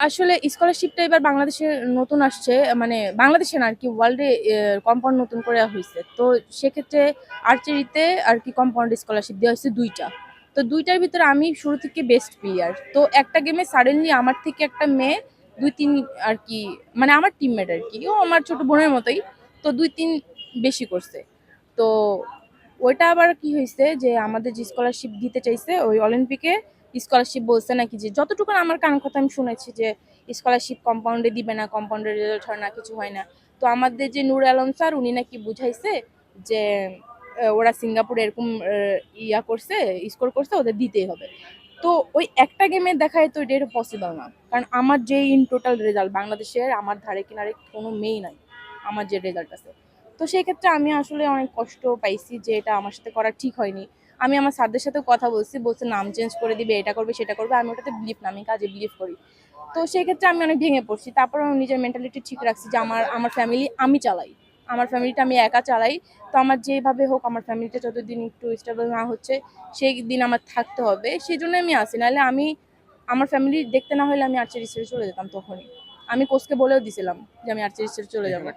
আসলে স্কলারশিপটা এবার বাংলাদেশে নতুন আসছে মানে বাংলাদেশে না, আর কি ওয়ার্ল্ডে কম্পাউন্ড নতুন করে হয়েছে তো সেক্ষেত্রে আর্চারিতে আর কি কম্পাউন্ড স্কলারশিপ দেওয়া হয়েছে দুইটা। তো দুইটার ভিতরে আমি শুরু থেকে বেস্ট প্লেয়ার তো একটা গেমে সাডেনলি আমার থেকে একটা মেয়ে, দুই তিন আর কি মানে আমার টিমমেট আর কি, ও আমার ছোট বোনের মতোই, তো দুই তিন বেশি করছে। তো ওইটা আবার কি হয়েছে যে আমাদের যে স্কলারশিপ দিতে চাইছে ওই অলিম্পিকে স্কলারশিপ বলছে নাকি যে, যতটুকু আমার কান কথা আমি শুনেছি যে স্কলারশিপ কম্পাউন্ডে দিবে না কম্পাউন্ডের রেজাল্ট হয় না, কিছু হয় না। তো আমাদের যে নূর আলম স্যার, উনি নাকি বুঝাইছে যে ওরা সিঙ্গাপুরে এরকম ইয়া করছে স্কোর করছে, ওদের দিতেই হবে। তো ওই একটা গেমে দেখায় তো এটা পসিবল না। কারণ আমার যে ইন টোটাল রেজাল্ট বাংলাদেশের আমার ধারে কিনারে কোনো মেয়ে নাই, আমার যে রেজাল্ট আছে। তো সেই ক্ষেত্রে আমি আসলে অনেক কষ্ট পাইছি যে, এটা আমার সাথে করা ঠিক হয়নি। আমি আমার স্যারদের সাথে কথা বলছি, বলছে, নাম চেঞ্জ করে দিবে, এটা করবে, সেটা করবে। আমি ওটাতে বিলিভ না, আমি কাজে বিলিভ করি। তো সেই ক্ষেত্রে আমি অনেক ভেঙে পড়ছি। তারপর আমি নিজের মেন্টালিটি ঠিক রাখছি যে আমার আমার ফ্যামিলি আমি চালাই। আমার ফ্যামিলিটা আমি একা চালাই। তো আমার যেভাবে হোক, আমার ফ্যামিলিটা যতদিন একটু স্টেবল না হচ্ছে, সেই দিন আমার থাকতে হবে। সেই জন্য আমি আসি নাহলে আমি, আমার ফ্যামিলি দেখতে না হলে আমি আর্চারি ছেড়ে চলে যেতাম তখনই। আমি কোচকে বলেও দিছিলাম যে আমি আর্চারি ছেড়ে চলে যাব।